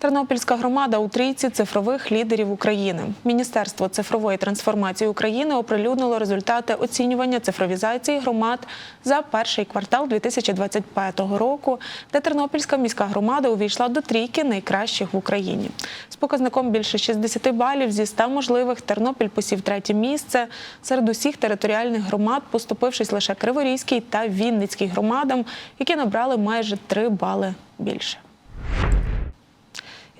Тернопільська громада у трійці цифрових лідерів України. Міністерство цифрової трансформації України оприлюднило результати оцінювання цифровізації громад за перший квартал 2025 року, де Тернопільська міська громада увійшла до трійки найкращих в Україні. З показником більше 60 балів зі 100 можливих Тернопіль посів третє місце серед усіх територіальних громад, поступившись лише Криворізькій та Вінницькій громадам, які набрали майже 3 бали більше.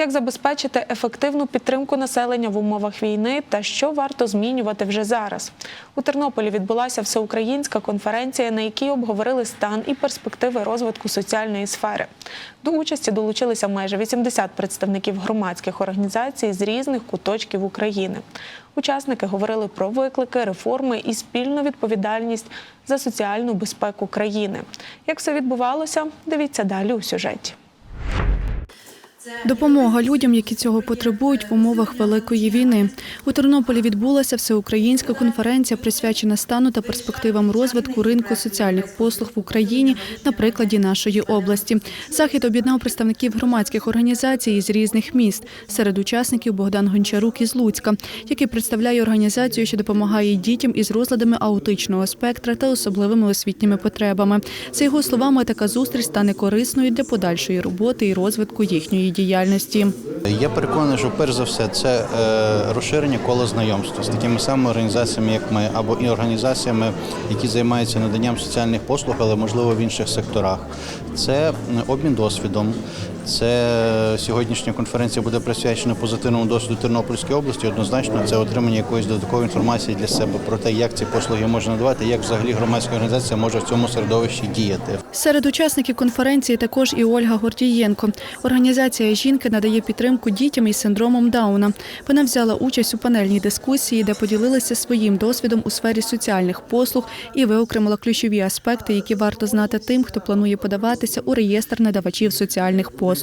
Як забезпечити ефективну підтримку населення в умовах війни та що варто змінювати вже зараз? У Тернополі відбулася всеукраїнська конференція, на якій обговорили стан і перспективи розвитку соціальної сфери. До участі долучилися майже 80 представників громадських організацій з різних куточків України. Учасники говорили про виклики, реформи і спільну відповідальність за соціальну безпеку країни. Як все відбувалося, дивіться далі у сюжеті. Допомога людям, які цього потребують в умовах великої війни. У Тернополі відбулася всеукраїнська конференція, присвячена стану та перспективам розвитку ринку соціальних послуг в Україні на прикладі нашої області. Захід об'єднав представників громадських організацій із різних міст. Серед учасників Богдан Гончарук із Луцька, який представляє організацію, що допомагає дітям із розладами аутичного спектра та особливими освітніми потребами. За його словами, така зустріч стане корисною для подальшої роботи і розвитку їхньої діяльності. Я переконаний, що перш за все це е, розширення кола знайомства з такими самими організаціями, як ми, або і організаціями, які займаються наданням соціальних послуг, але можливо в інших секторах. Це обмін досвідом. Це сьогоднішня конференція буде присвячена позитивному досвіду Тернопільської області. Однозначно, це отримання якоїсь додаткової інформації для себе про те, як ці послуги можна надавати, як взагалі громадська організація може в цьому середовищі діяти. Серед учасників конференції також і Ольга Гордієнко. Організація жінки надає підтримку дітям із синдромом Дауна. Вона взяла участь у панельній дискусії, де поділилася своїм досвідом у сфері соціальних послуг і виокремила ключові аспекти, які варто знати тим, хто планує подаватися у реєстр надавачів соціальних послуг.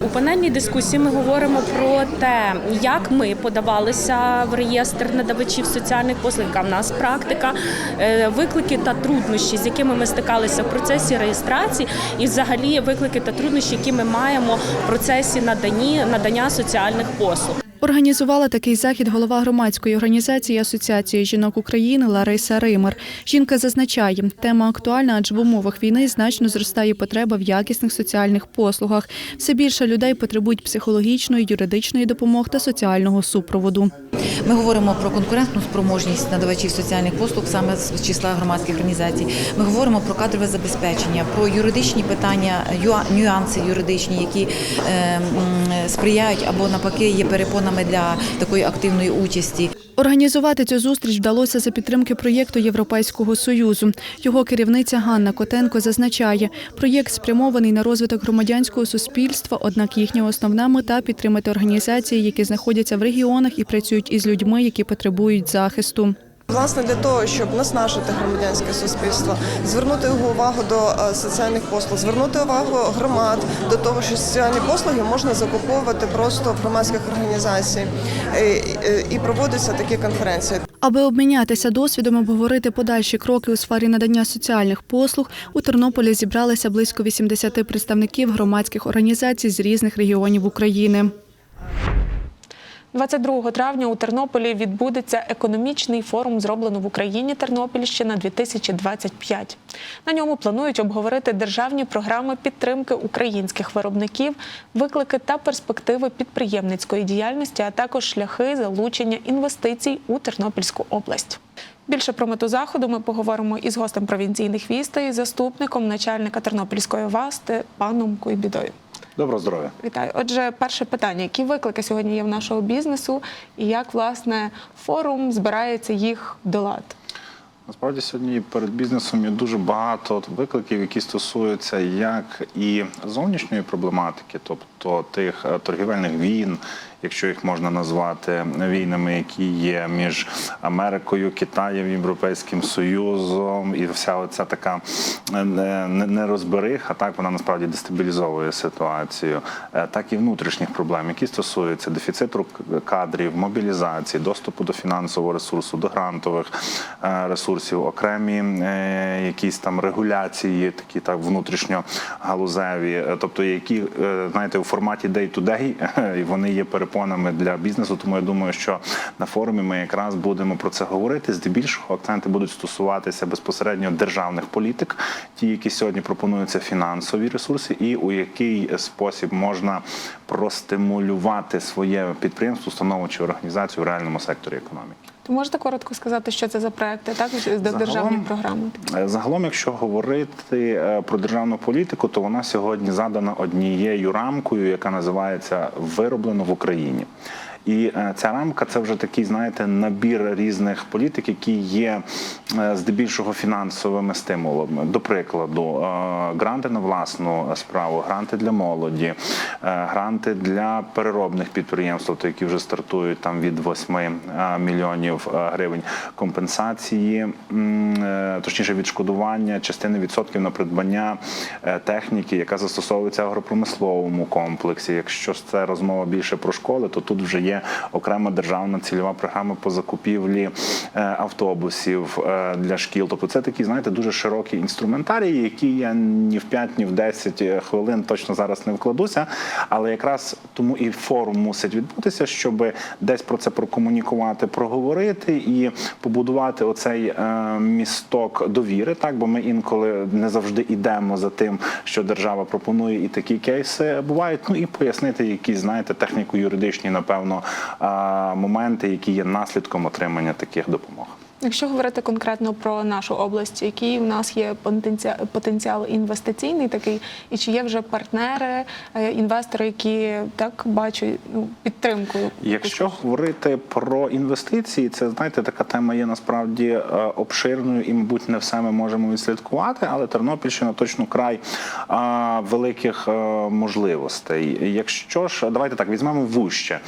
У панельній дискусії ми говоримо про те, як ми подавалися в реєстр надавачів соціальних послуг, яка в нас практика, е, виклики та труднощі, з якими ми стикалися в процесі реєстрації, і взагалі виклики та труднощі, які ми маємо в процесі надані, надання соціальних послуг. Організувала такий захід голова громадської організації Асоціації жінок України Лариса Ример. Жінка зазначає, тема актуальна, адже в умовах війни значно зростає потреба в якісних соціальних послугах. Все більше людей потребують психологічної, юридичної допомоги та соціального супроводу. Ми говоримо про конкурентну спроможність надавачів соціальних послуг саме з числа громадських організацій. Ми говоримо про кадрове забезпечення, про юридичні питання, нюанси юридичні, які е, сприяють або навпаки є перепонами для такої активної участі. Організувати цю зустріч вдалося за підтримки проєкту Європейського союзу. Його керівниця Ганна Котенко зазначає, проєкт спрямований на розвиток громадянського суспільства. Однак їхня основна мета підтримати організації, які знаходяться в регіонах і працюють із людьми, які потребують захисту. Власне, для того, щоб наснажити громадянське суспільство, звернути його увагу до е, соціальних послуг, звернути увагу громад до того, що соціальні послуги можна закуповувати просто в громадських організаціях Е, е, і проводяться такі конференції. Аби обмінятися досвідом, обговорити подальші кроки у сфері надання соціальних послуг, у Тернополі зібралися близько 80 представників громадських організацій з різних регіонів України. 22 травня у Тернополі відбудеться економічний форум «Зроблено в Україні Тернопільщина 2025 На ньому планують обговорити державні програми підтримки українських виробників, виклики та перспективи підприємницької діяльності, а також шляхи залучення інвестицій у Тернопільську область. Більше про мету заходу ми поговоримо із гостем провінційних вістей, заступником начальника Тернопільської ВАСТи паном Куйбідою. Доброго здоров'я. Вітаю. Отже, перше питання: які виклики сьогодні є в нашого бізнесу, і як власне форум збирається їх долати? Насправді сьогодні перед бізнесом є дуже багато викликів, які стосуються як і зовнішньої проблематики, тобто тих е, торгівельних війн, якщо їх можна назвати війнами, які є між Америкою, Китаєм, Європейським Союзом, і вся оця така е, не- не- нерозбериха, так вона насправді дестабілізовує ситуацію, Е, так і внутрішніх проблем, які стосуються дефіциту кадрів, мобілізації, доступу до фінансового ресурсу, до грантових е, ресурсів, окремі е, якісь там регуляції, такі так внутрішньо галузеві, е, тобто які е, знаєте у форматі day-to-day, вони є перепонами для бізнесу. Тому я думаю, що на форумі ми якраз будемо про це говорити. Здебільшого акценти будуть стосуватися безпосередньо державних політик, ті, які сьогодні пропонуються фінансові ресурси, і у який спосіб можна простимулювати своє підприємство, установу чи організацію в реальному секторі економіки. То можете коротко сказати, що це за проекти, так Загалом- державні програми? Е, Загалом, якщо говорити е, про державну політику, то вона сьогодні задана однією рамкою, яка називається Вироблено в Україні. І е, ця рамка це вже такий, знаєте, набір різних політик, які є е, здебільшого фінансовими стимулами. До прикладу, е, гранти на власну справу, гранти для молоді, гранти для переробних підприємств, тобто які вже стартують там від 8 е, мільйонів гривень компенсації, точніше відшкодування частини відсотків на придбання техніки, яка застосовується в агропромисловому комплексі. Якщо це розмова більше про школи, то тут вже є окрема державна цільова програма по закупівлі е, автобусів е, для шкіл. Тобто це такі, знаєте, дуже широкі інструментарії, які я ні в 5, ні в 10 хвилин точно зараз не вкладуся. Але якраз тому і форум мусить відбутися, щоб десь про це прокомунікувати, проговорити і побудувати оцей е, місток довіри. Так, бо ми інколи не завжди йдемо за тим, що держава пропонує, і такі кейси бувають. Ну і пояснити якісь, знаєте, техніко-юридичні, напевно, е, моменти, які є наслідком отримання таких допомог. Якщо говорити конкретно про нашу область, який у нас є потенціал, потенціал інвестиційний такий, і чи є вже партнери, е, інвестори, які так бачать ну, підтримку? Якщо говорити про інвестиції, це знаєте, така тема є насправді е, обширною і, мабуть, не все ми можемо відслідкувати, але Тернопільщина точно край е, великих можливостей. Якщо ж давайте так візьмемо вуще.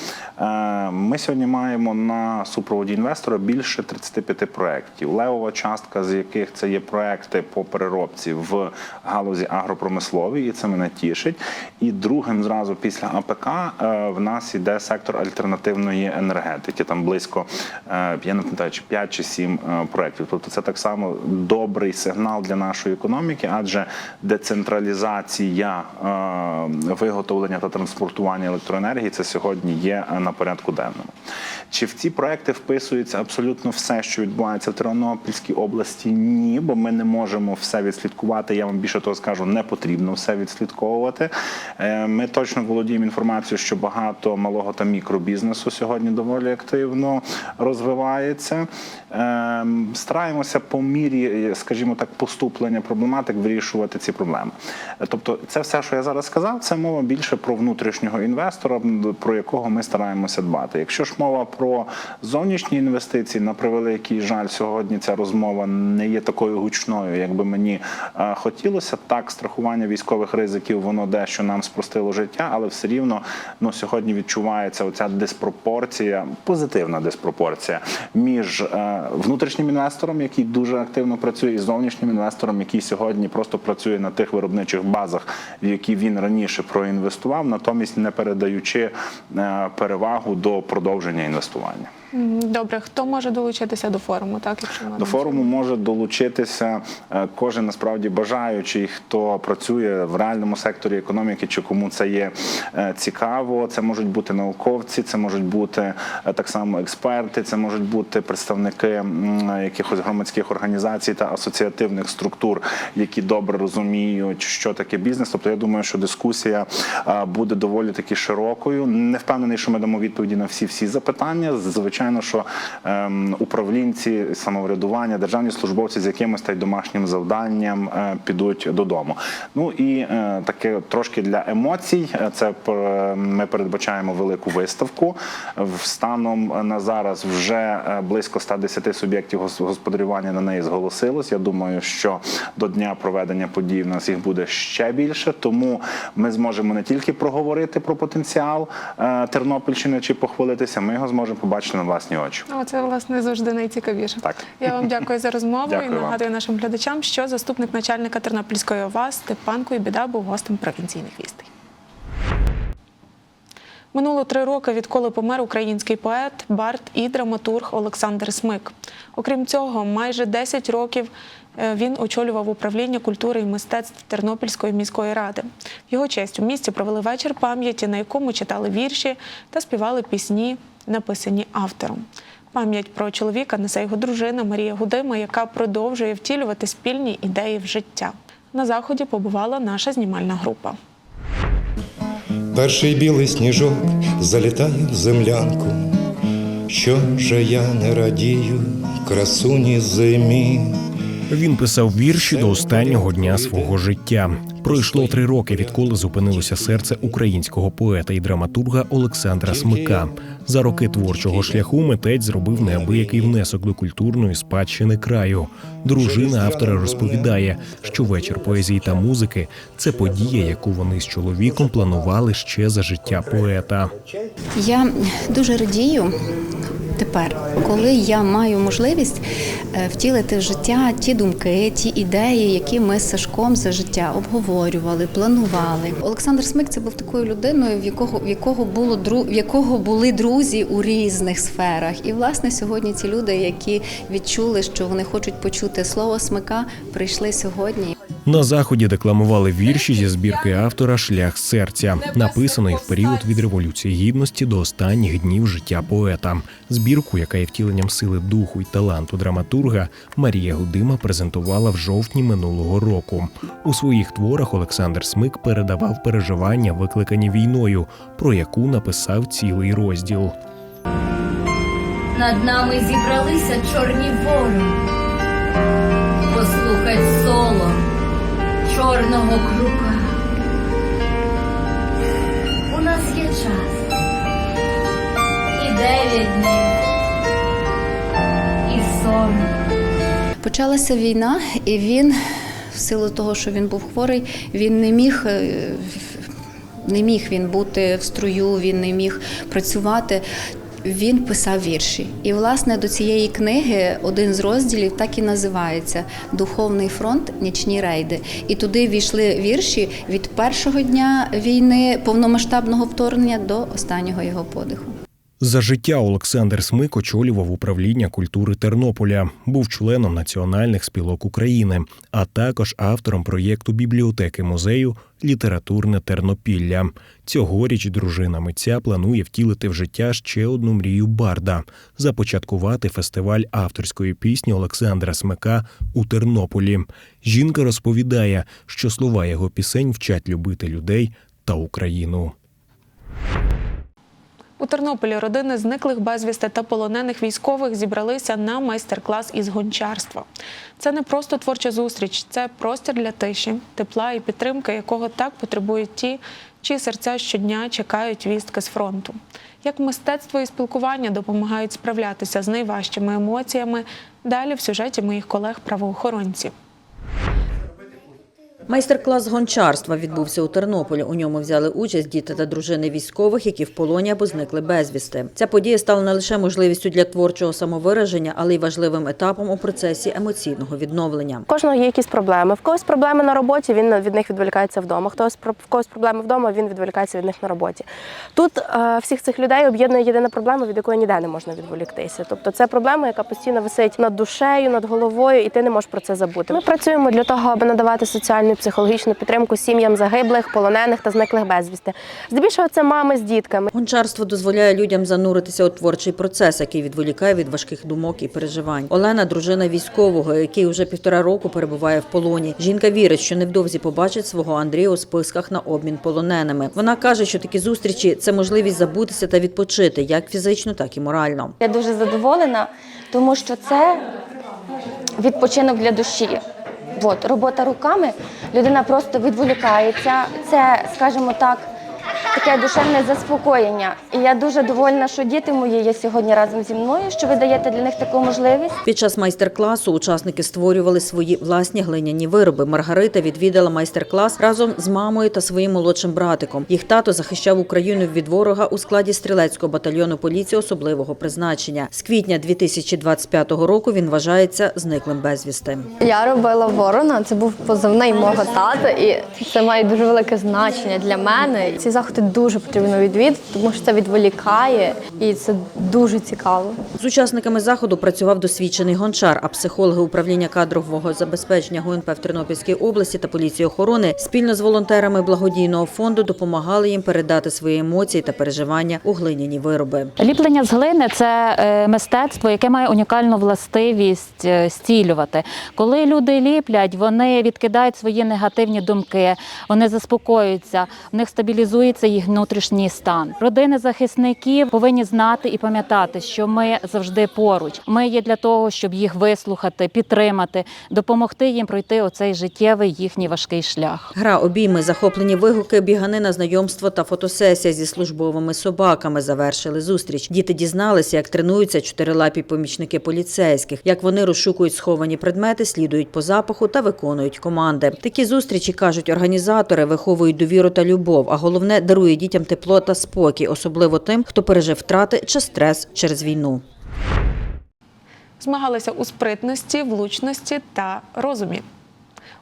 Ми сьогодні маємо на супроводі інвестора більше 35 проєктів. Левова частка з яких це є проекти по переробці в галузі агропромисловій, і це мене тішить. І другим зразу після АПК е, в нас іде сектор альтернативної енергетики. Там близько е, я не пам'ятаю, чи 5 чи 7 е, проєктів. Тобто це так само добрий сигнал для нашої економіки, адже децентралізація виготовлення та транспортування електроенергії це сьогодні є на порядку денному. Чи в ці проекти вписується абсолютно все, що відбувається в Тернопільській області? Ні, бо ми не можемо все відслідкувати. Я вам більше того скажу, не потрібно все відслідковувати. Е, Ми точно володіємо інформацією, що багато малого та мікробізнесу сьогодні доволі активно розвивається. Е, Стараємося по мірі, скажімо так, поступлення проблематик вирішувати ці проблеми. Е, Тобто, це все, що я зараз сказав, це мова більше про внутрішнього інвестора, про якого ми стараємося дбати. Якщо ж мова про зовнішні інвестиції, на превеликий жаль, сьогодні ця розмова не є такою гучною, як би мені е, хотілося. Так, страхування військових ризиків воно дещо нам спростило життя, але все рівно ну, сьогодні відчувається оця диспропорція, позитивна диспропорція між е, внутрішнім інвестором, який дуже активно працює, і зовнішнім інвестором, який сьогодні просто працює на тих виробничих базах, в які він раніше проінвестував, натомість не передаючи е, перевагу до продовження інвестування. Добре, хто може долучитися до форуму? Так, якщо До форуму може долучитися е, кожен насправді бажаючий, хто працює в реальному секторі економіки, чи кому це є е, цікаво. Це можуть бути науковці, це можуть бути е, так само експерти, це можуть бути представники якихось громадських організацій та асоціативних структур, які добре розуміють, що таке бізнес. Тобто я думаю, що дискусія буде доволі таки широкою. Не впевнений, що ми дамо відповіді на всі всі запитання. Звичайно, що ем, управлінці. самоврядування, державні службовці з якимось та й домашнім завданням е, підуть додому. Ну і е, таке трошки для емоцій. Е, Це пер- ми передбачаємо велику виставку. Станом на зараз вже е, близько 110 суб'єктів гос- господарювання на неї зголосилось. Я думаю, що до дня проведення подій в нас їх буде ще більше. Тому ми зможемо не тільки проговорити про потенціал е, Тернопільщини чи похвалитися, ми його зможемо побачити на власні очі. О, це власне завжди найцікавіше. Так. Я вам дякую за розмову Дякую і вам. нагадую нашим глядачам, що заступник начальника Тернопільської ОВА Степан Куйбіда був гостем провінційних вістей. Минуло три роки, відколи помер український поет, бард і драматург Олександр Смик. Окрім цього, майже 10 років е, він очолював управління культури і мистецтв Тернопільської міської ради. В його честь у місті провели вечір пам'яті, на якому читали вірші та співали пісні, написані автором. Пам'ять про чоловіка несе його дружина Марія Гудима, яка продовжує втілювати спільні ідеї в життя. На заході побувала наша знімальна група. Перший білий сніжок залітає в землянку. Що же я не радію, красуні зимі. Він писав вірші до останнього дня свого життя. Пройшло три роки, відколи зупинилося серце українського поета і драматурга Олександра Смика. За роки творчого шляху митець зробив неабиякий внесок до культурної спадщини краю. Дружина автора розповідає, що вечір поезії та музики це подія, яку вони з чоловіком планували ще за життя поета. Я дуже радію тепер, коли я маю можливість е, втілити в життя ті думки, ті ідеї, які ми з Сашком за життя обговорювали, планували. Олександр Смик це був такою людиною, в якого в якого було в якого були друзі у різних сферах. І власне сьогодні ці люди, які відчули, що вони хочуть почути слово смика, прийшли сьогодні. На заході декламували вірші зі збірки автора Шлях серця, написаної в період від революції гідності до останніх днів життя поета. Збірку, яка є втіленням сили духу й таланту драматурга, Марія Гудима презентувала в жовтні минулого року. У своїх творах Олександр Смик передавав переживання, викликані війною, про яку написав цілий розділ. Над нами зібралися чорні ворони. Чорного крука. У нас є час. І дев'ять днів. І сон. Почалася війна, і він, в силу того, що він був хворий, він не міг. е, Не міг він бути в струю, він не міг працювати. Він писав вірші. І, власне, до цієї книги один з розділів так і називається Духовний фронт Нічні рейди. І туди війшли вірші від першого дня війни, повномасштабного вторгнення до останнього його подиху. За життя Олександр Смик очолював управління культури Тернополя, був членом національних спілок України, а також автором проєкту бібліотеки музею Літературне Тернопілля. Цьогоріч дружина митця планує втілити в життя ще одну мрію Барда започаткувати фестиваль авторської пісні Олександра Смика у Тернополі. Жінка розповідає, що слова його пісень вчать любити людей та Україну. У Тернополі родини зниклих безвісти та полонених військових зібралися на майстер-клас із гончарства. Це не просто творча зустріч, це простір для тиші, тепла і підтримки, якого так потребують ті, чиї серця щодня чекають вістки з фронту. Як мистецтво і спілкування допомагають справлятися з найважчими емоціями, далі в сюжеті моїх колег-правоохоронців. Майстер-клас гончарства відбувся у Тернополі. У ньому взяли участь діти та дружини військових, які в полоні або зникли безвісти. Ця подія стала не лише можливістю для творчого самовираження, але й важливим етапом у процесі емоційного відновлення. Кожного є якісь проблеми. В когось проблеми на роботі, він від них відволікається вдома. Хтось в когось проблеми вдома, він відволікається від них на роботі. Тут е, всіх цих людей об'єднує єдина проблема, від якої ніде не можна відволіктися. Тобто це проблема, яка постійно висить над душею, над головою, і ти не можеш про це забути. Ми працюємо для того, аби надавати соціальну надають психологічну підтримку сім'ям загиблих, полонених та зниклих безвісти. Здебільшого це мами з дітками. Гончарство дозволяє людям зануритися у творчий процес, який відволікає від важких думок і переживань. Олена дружина військового, який уже півтора року перебуває в полоні. Жінка вірить, що невдовзі побачить свого Андрія у списках на обмін полоненими. Вона каже, що такі зустрічі це можливість забутися та відпочити, як фізично, так і морально. Я дуже задоволена, тому що це відпочинок для душі. От, робота руками, людина просто відволікається. Це, скажімо так, таке душевне заспокоєння. І я дуже довольна, що діти мої є сьогодні разом зі мною, що ви даєте для них таку можливість. Під час майстер-класу учасники створювали свої власні глиняні вироби. Маргарита відвідала майстер-клас разом з мамою та своїм молодшим братиком. Їх тато захищав Україну від ворога у складі стрілецького батальйону поліції особливого призначення. З квітня 2025 року він вважається зниклим безвісти. Я робила ворона, це був позивний мого тата, і це має дуже велике значення для мене. Ці заходи дуже потрібно відвідати, тому що це відволікає і це дуже цікаво. З учасниками заходу працював досвідчений гончар, а психологи управління кадрового забезпечення ГУНП в Тернопільській області та поліції охорони спільно з волонтерами благодійного фонду допомагали їм передати свої емоції та переживання у глиняні вироби. Ліплення з глини це е, мистецтво, яке має унікальну властивість е, зцілювати. Коли люди ліплять, вони відкидають свої негативні думки, вони заспокоюються, в них стабілізується їх внутрішній стан. Родини захисників повинні знати і пам'ятати, що ми завжди поруч. Ми є для того, щоб їх вислухати, підтримати, допомогти їм пройти оцей життєвий їхній важкий шлях. Гра, обійми, захоплені вигуки, біганина, знайомство та фотосесія зі службовими собаками завершили зустріч. Діти дізналися, як тренуються чотирилапі помічники поліцейських, як вони розшукують сховані предмети, слідують по запаху та виконують команди. Такі зустрічі кажуть організатори, виховують довіру та любов, а головне дарують дітям тепло та спокій, особливо тим, хто пережив втрати чи стрес через війну. Змагалися у спритності, влучності та розумі.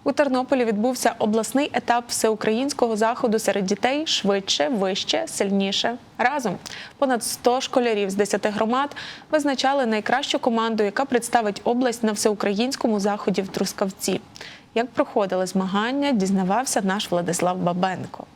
У Тернополі відбувся обласний етап всеукраїнського заходу серед дітей швидше, вище, сильніше. Разом понад 100 школярів з 10 громад визначали найкращу команду, яка представить область на всеукраїнському заході в Трускавці. Як проходили змагання, дізнавався наш Владислав Бабенко.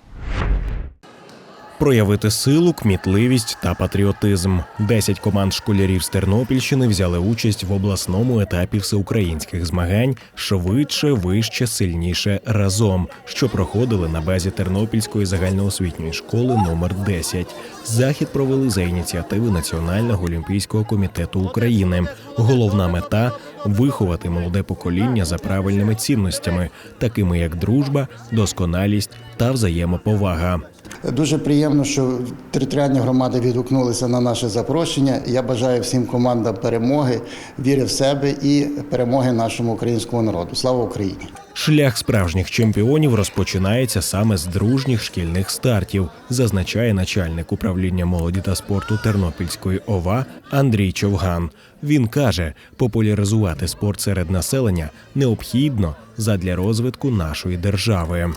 Проявити силу, кмітливість та патріотизм. Десять команд школярів з Тернопільщини взяли участь в обласному етапі всеукраїнських змагань швидше, вище, сильніше разом, що проходили на базі Тернопільської загальноосвітньої школи номер 10. Захід провели за ініціативи Національного олімпійського комітету України. Головна мета виховати молоде покоління за правильними цінностями, такими як дружба, досконалість та взаємоповага. Дуже приємно, що територіальні громади відгукнулися на наше запрошення. Я бажаю всім командам перемоги, віри в себе і перемоги нашому українському народу. Слава Україні! Шлях справжніх чемпіонів розпочинається саме з дружніх шкільних стартів, зазначає начальник управління молоді та спорту Тернопільської ОВА Андрій Човган. Він каже, популяризувати спорт серед населення необхідно задля розвитку нашої держави.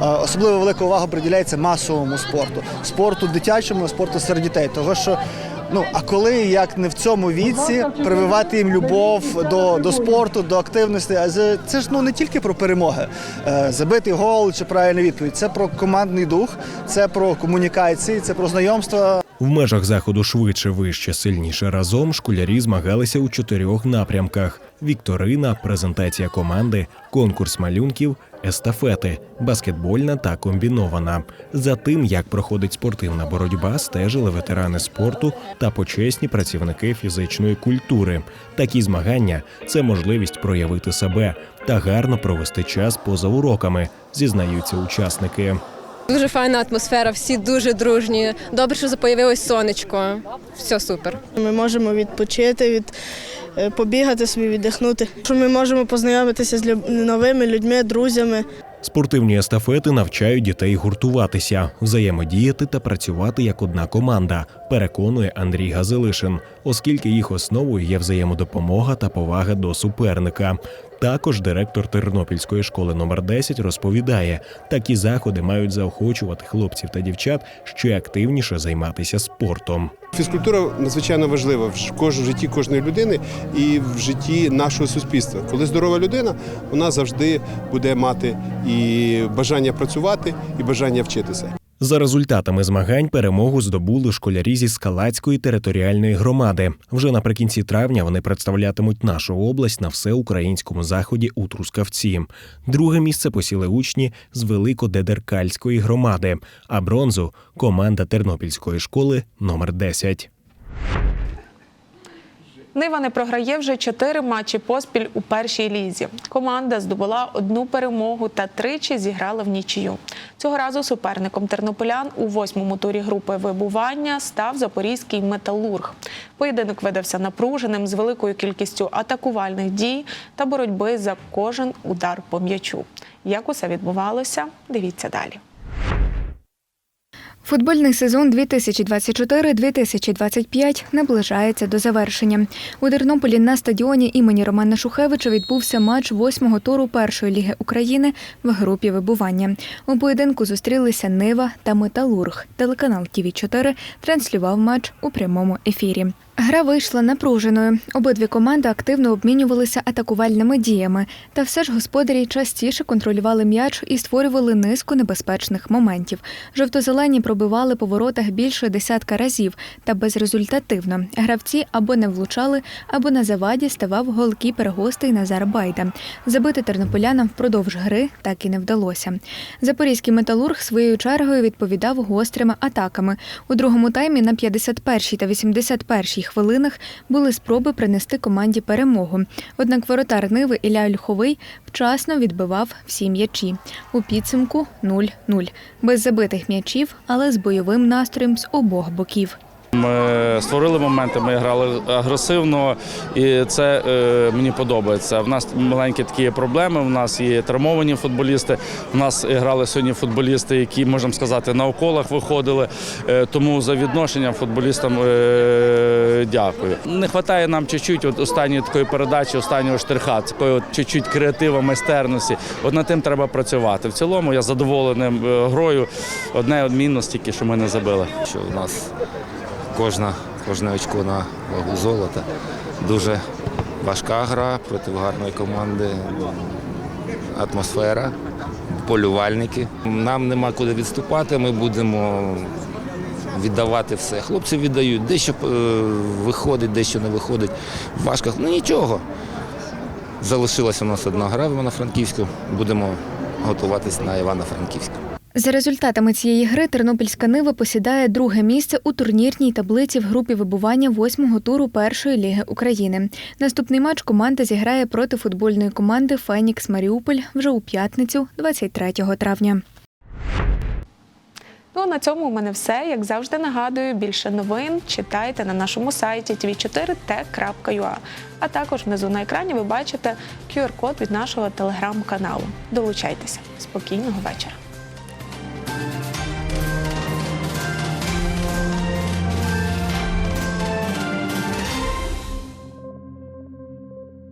Особливо велика увага приділяється масовому спорту, спорту дитячому, спорту серед дітей. Того що ну а коли як не в цьому віці прививати їм любов до, до спорту, до активності, а це ж ну не тільки про перемоги, Е, забитий гол чи правильна відповідь. Це про командний дух, це про комунікації, це про знайомства. В межах заходу швидше, вище, сильніше разом школярі змагалися у чотирьох напрямках: вікторина, презентація команди, конкурс малюнків, естафети, баскетбольна та комбінована. За тим, як проходить спортивна боротьба, стежили ветерани спорту та почесні працівники фізичної культури. Такі змагання це можливість проявити себе та гарно провести час поза уроками, зізнаються учасники. Дуже файна атмосфера, всі дуже дружні. Добре, що появилось сонечко. Все супер. Ми можемо відпочити, від, побігати собі, віддихнути. Що ми можемо познайомитися з новими людьми, друзями. Спортивні естафети навчають дітей гуртуватися, взаємодіяти та працювати як одна команда, переконує Андрій Газилишин. оскільки їх основою є взаємодопомога та повага до суперника. Також директор Тернопільської школи номер 10 розповідає, такі заходи мають заохочувати хлопців та дівчат ще активніше займатися спортом. Фізкультура надзвичайно важлива в житті кожної людини і в житті нашого суспільства. Коли здорова людина, вона завжди буде мати і бажання працювати, і бажання вчитися. За результатами змагань перемогу здобули школярі зі Скалацької територіальної громади. Вже наприкінці травня вони представлятимуть нашу область на всеукраїнському заході у Трускавці. Друге місце посіли учні з Великодедеркальської громади, а бронзу команда Тернопільської школи номер 10. Нива не програє вже чотири матчі поспіль у першій лізі. Команда здобула одну перемогу та тричі зіграла в нічию. Цього разу суперником тернополян у восьмому турі групи вибування став запорізький металург. Поєдинок видався напруженим з великою кількістю атакувальних дій та боротьби за кожен удар по м'ячу. Як усе відбувалося, дивіться далі. Футбольний сезон 2024-2025 наближається до завершення. У Тернополі на стадіоні імені Романа Шухевича відбувся матч восьмого туру першої ліги України в групі вибування. У поєдинку зустрілися Нива та Металург. Телеканал ТІВІ 4 транслював матч у прямому ефірі. Гра вийшла напруженою. Обидві команди активно обмінювалися атакувальними діями, та все ж господарі частіше контролювали м'яч і створювали низку небезпечних моментів. Жовто-зелені пробивали по воротах більше десятка разів, та безрезультативно. Гравці або не влучали, або на заваді ставав голкіпер гостей Назар Байда. Забити тернополянам впродовж гри так і не вдалося. Запорізький металург своєю чергою відповідав гострими атаками. У другому таймі на 51-й та 81-й хвилинах були спроби принести команді перемогу. Однак воротар Ниви Ілля Ольховий вчасно відбивав всі м'ячі. У підсумку 0-0. Без забитих м'ячів, але з бойовим настроєм з обох боків. Ми створили моменти, ми грали агресивно, і це е, мені подобається. В нас маленькі такі проблеми. У нас є травмовані футболісти. У нас грали сьогодні футболісти, які можемо сказати на уколах виходили. Е, тому за відношенням футболістам е, дякую. Не вистачає нам чуть-чуть от останньої такої передачі, останнього штриха, такої от чуть-чуть креатива, майстерності. От над тим треба працювати. В цілому я задоволений е, грою. Одне відмінність тільки, що ми не забили. Що у нас кожна, кожне очко на вагу золота. Дуже важка гра проти гарної команди, атмосфера, полювальники. Нам нема куди відступати, ми будемо віддавати все. Хлопці віддають, дещо е, виходить, дещо не виходить. Важко, ну нічого. Залишилася у нас одна гра в Івано-Франківську. Будемо готуватись на Івано-Франківську. За результатами цієї гри Тернопільська Нива посідає друге місце у турнірній таблиці в групі вибування восьмого туру першої ліги України. Наступний матч команда зіграє проти футбольної команди Фенікс Маріуполь вже у п'ятницю, 23 травня. Ну на цьому у мене все. Як завжди нагадую, більше новин читайте на нашому сайті tv4t.ua. А також внизу на екрані ви бачите QR-код від нашого телеграм-каналу. Долучайтеся. Спокійного вечора. Bye.